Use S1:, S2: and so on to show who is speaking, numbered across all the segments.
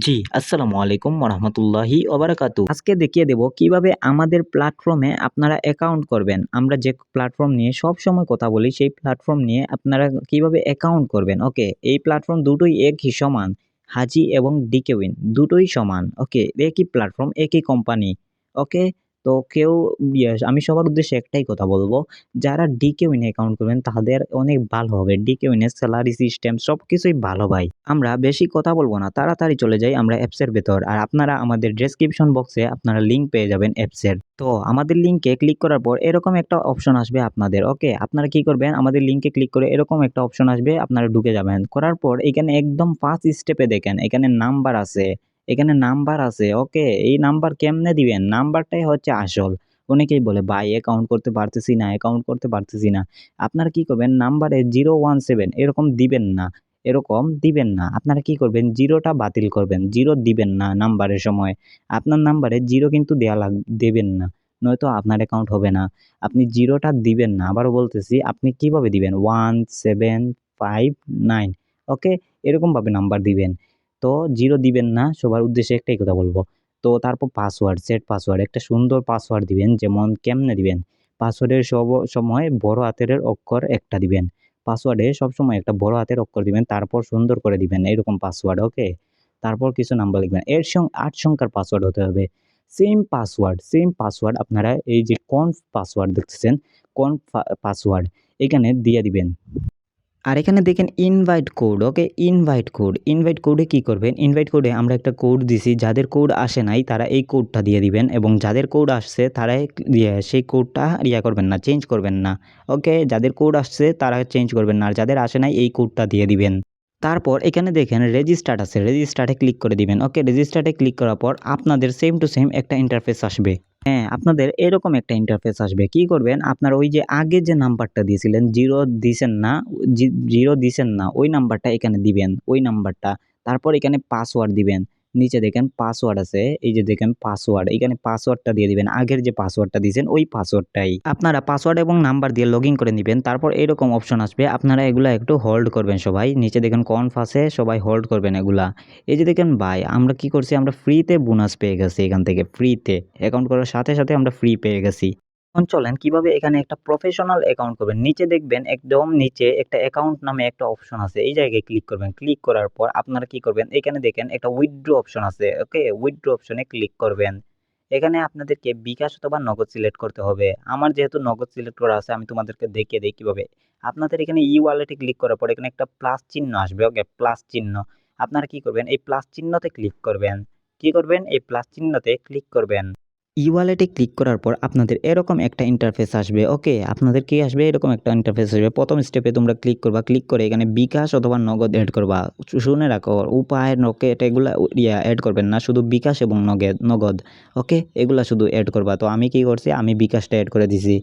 S1: জি। আসসালামু আলাইকুম রহমতুল্লাহি ওবরাকাতু আজকে দেখিয়ে দেব কীভাবে আমাদের প্ল্যাটফর্মে আপনারা অ্যাকাউন্ট করবেন। আমরা যে প্ল্যাটফর্ম নিয়ে সব সময় কথা বলি, সেই প্ল্যাটফর্ম নিয়ে আপনারা কীভাবে অ্যাকাউন্ট করবেন? ওকে এই প্ল্যাটফর্ম দুটোই একই সমান। হাজি এবং ডিকেউইন দুটোই সমান। ওকে একই প্ল্যাটফর্ম একই কোম্পানি ওকে তো কেউ আমি সবার উদ্দেশ্যে একটাই কথা বলব, যারা ডিকে উইনে অ্যাকাউন্ট করবেন, তাদের অনেক ভালো হবে। ডিকে উইনের স্যালারি সিস্টেম সব কিছুই ভালো ভাই। আমরা বেশি কথা বলব না, তাড়াতাড়ি চলে যাই আমরা অ্যাপসের ভেতর। আর আপনারা আমাদের ডেসক্রিপশন বক্সে আপনারা লিঙ্ক পেয়ে যাবেন অ্যাপসের তো আমাদের লিঙ্কে ক্লিক করার পর এরকম একটা অপশন আসবে আপনাদের ওকে আপনারা কি করবেন, আমাদের লিঙ্কে ক্লিক করে এরকম একটা অপশন আসবে, আপনারা ঢুকে যাবেন। করার পর এখানে একদম ফার্স্ট স্টেপে দেখেন, এখানে নাম্বার আছে। এখানে নাম্বার আছে, ওকে? এই নাম্বার কেমনে দিবেন? নাম্বারটাই হচ্ছে আসল। অনেকেই বলে, ভাই অ্যাকাউন্ট করতে পারতেছি না অ্যাকাউন্ট করতে পারতেছি না। আপনারা কি করবেন? নাম্বারে জিরো ওয়ান সেভেন, এরকম দিবেন না। এরকম দিবেন না। আপনারা কি করবেন? জিরোটা বাতিল করবেন। জিরো দিবেন না নাম্বারের সময়। আপনার নাম্বারে জিরো কিন্তু দেওয়া লাগ, দেবেন না। নয়তো আপনার অ্যাকাউন্ট হবে না। আপনি জিরোটা দিবেন না। আবারও বলতেছি, আপনি কীভাবে দিবেন? One seven five nine, okay? এরকমভাবে নাম্বার দিবেন। তো জিরো দিবেন না, সবার উদ্দেশ্যে একটাই কথা বলব। তো তারপর পাসওয়ার্ড সেট পাসওয়ার্ড একটা সুন্দর পাসওয়ার্ড দিবেন, যেমন কেমনে দিবেন? পাসওয়ার্ডের সব, সময় বড় হাতের অক্ষর একটা দিবেন। পাসওয়ার্ডে সবসময় একটা বড় হাতের অক্ষর দিবেন, তারপর সুন্দর করে দিবেন, এরকম পাসওয়ার্ড ওকে তারপর কিছু নাম্বার লিখবেন। এর সঙ্গে আট সংখ্যার পাসওয়ার্ড হতে হবে। সেম পাসওয়ার্ড সেম পাসওয়ার্ড আপনারা এই যে কনফ পাসওয়ার্ড দেখতেছেন কনফ পাসওয়ার্ড এখানে দিয়ে দিবেন। আর এখানে দেখেন invite code okay invite code invite কোডে কি করবেন? ইনভাইট কোডে আমরা একটা কোড দিছি যাদের কোড আসে নাই তারা এই কোডটা দিয়ে দিবেন এবং যাদের কোড আসছে তারা ইয়ে, সেই কোডটা ইয়া করবেন না চেঞ্জ করবেন না ওকে যাদের কোড আসছে তারা চেঞ্জ করবেন না আর যাদের আসে নাই এই কোডটা দিয়ে দিবেন। তারপর এখানে দেখেন রেজিস্টার্ট আছে। রেজিস্টার্টে ক্লিক করে দিবেন। ওকে রেজিস্টার্টে ক্লিক করার পর আপনাদের সেম টু সেম একটা ইন্টারফেস আসবে। হ্যাঁ আপনাদের এরকম একটা ইন্টারফেস আসবে। কি করবেন? আপনার ওই যে আগে যে নাম্বারটা দিয়েছিলেন জিরো দিছেন না জিরো দিছেন না, ওই নাম্বারটা এখানে দিবেন, ওই নাম্বারটা। তারপর এখানে পাসওয়ার্ড দিবেন। নিচে দেখেন পাসওয়ার্ড আছে, এই যে দেখেন পাসওয়ার্ড এখানে পাসওয়ার্ডটা দিয়ে দিবেন, আগের যে পাসওয়ার্ডটা দিয়েছেন, ওই পাসওয়ার্ডটাই আপনারা পাসওয়ার্ড এবং নাম্বার দিয়ে লগ করে নেবেন, তারপর এরকম অপশন আসবে, আপনারা এগুলা একটু হোল্ড করবেন সবাই, নিচে দেখেন কনফ সবাই হোল্ড করবেন এগুলা। এই যে দেখেন ভাই আমরা কি করছি, আমরা ফ্রিতে বোনাস পেয়ে গেছি এখান থেকে ফ্রিতে অ্যাকাউন্ট করার সাথে সাথে আমরা ফ্রি পেয়ে গেছি। এখন চলেন কীভাবে এখানে একটা প্রফেশনাল অ্যাকাউন্ট করবেন। নিচে দেখবেন একদম নিচে একটা অ্যাকাউন্ট নামে একটা অপশন আছে। এই জায়গায় ক্লিক করবেন। ক্লিক করার পর আপনারা কি করবেন? এখানে দেখেন একটা উইথড্রো অপশন আছে। ওকে উইথড্র অপশনে ক্লিক করবেন। এখানে আপনাদেরকে বিকাশ অথবা নগদ সিলেক্ট করতে হবে। আমার যেহেতু নগদ সিলেক্ট করা আছে, আমি তোমাদেরকে দেখিয়ে দিই কীভাবে। আপনাদের এখানে ই ওয়ালেটে ক্লিক করার পর এখানে একটা প্লাস চিহ্ন আসবে। ওকে প্লাস চিহ্ন। আপনারা কি করবেন? এই প্লাস চিহ্নতে ক্লিক করবেন। কি করবেন? এই প্লাস চিহ্নতে ক্লিক করবেন। ই ওয়ালেটে ক্লিক করার পর আপনাদের এরকম একটা ইন্টারফেস আসবে ওকে আপনাদের কি আসবে? এরকম একটা ইন্টারফেস আসবে। প্রথম স্টেপে তোমরা ক্লিক করবা। ক্লিক করে এখানে বিকাশ অথবা নগদ অ্যাড করবা। শুনে রাখো, উপায় নকেট এগুলা ইয়া অ্যাড করবেন না। শুধু বিকাশ এবং নগদ নগদ ওকে এগুলা শুধু অ্যাড করবা। তো আমি কি করছি? আমি বিকাশটা অ্যাড করে দিছি।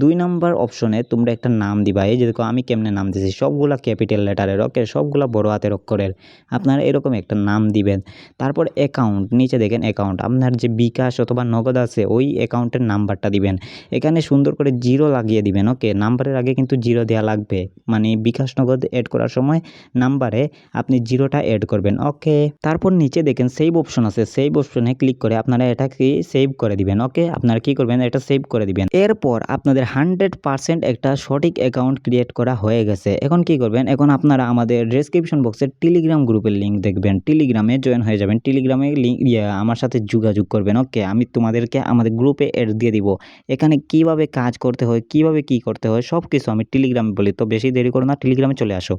S1: দুই নম্বর অপশনে তোমরা একটা নাম দিবা। এই যে দেখো, আমি কেমনে নাম দিছি? সবগুলা ক্যাপিটাল লেটারের ওকে সবগুলা বড় হাতের অক্ষরের। আপনারা এরকম একটা নাম দিবেন। তারপর অ্যাকাউন্ট নিচে দেখেন অ্যাকাউন্ট আপনার যে বিকাশ অথবা নগদ আছে, ওই অ্যাকাউন্টের নাম্বারটা দিবেন। এখানে সুন্দর করে জিরো লাগিয়ে দিবেন, ওকে? নাম্বারের আগে কিন্তু জিরো দেওয়া লাগবে। মানে বিকাশ নগদ অ্যাড করার সময় নাম্বারে আপনি জিরোটা অ্যাড করবেন, ওকে? তারপর নিচে দেখেন সেভ অপশন আছে। সেভ অপশনে ক্লিক করে আপনারা এটাকে সেভ করে দিবেন, ওকে? আপনারা কি করবেন? এটা সেভ করে দিবেন। এরপর আপনাদের হান্ড্রেড পার্সেন্ট একটা সঠিক অ্যাকাউন্ট ক্রিয়েট করা হয়ে গেছে। এখন কি করবেন? এখন আপনারা আমাদের ডেসক্রিপশন বক্সের টেলিগ্রাম গ্রুপের লিঙ্ক দেখবেন। টেলিগ্রামে জয়েন হয়ে যাবেন। টেলিগ্রামে লিঙ্ক আমার সাথে যোগাযোগ করবেন, ওকে? আমি তোমাদেরকে আমাদের গ্রুপে এড দিয়ে দিব। এখানে কীভাবে কাজ করতে হয়, কীভাবে কি করতে হয় সব কিছু আমি টেলিগ্রামে বলি। তো বেশি দেরি করো না টেলিগ্রামে চলে আসো।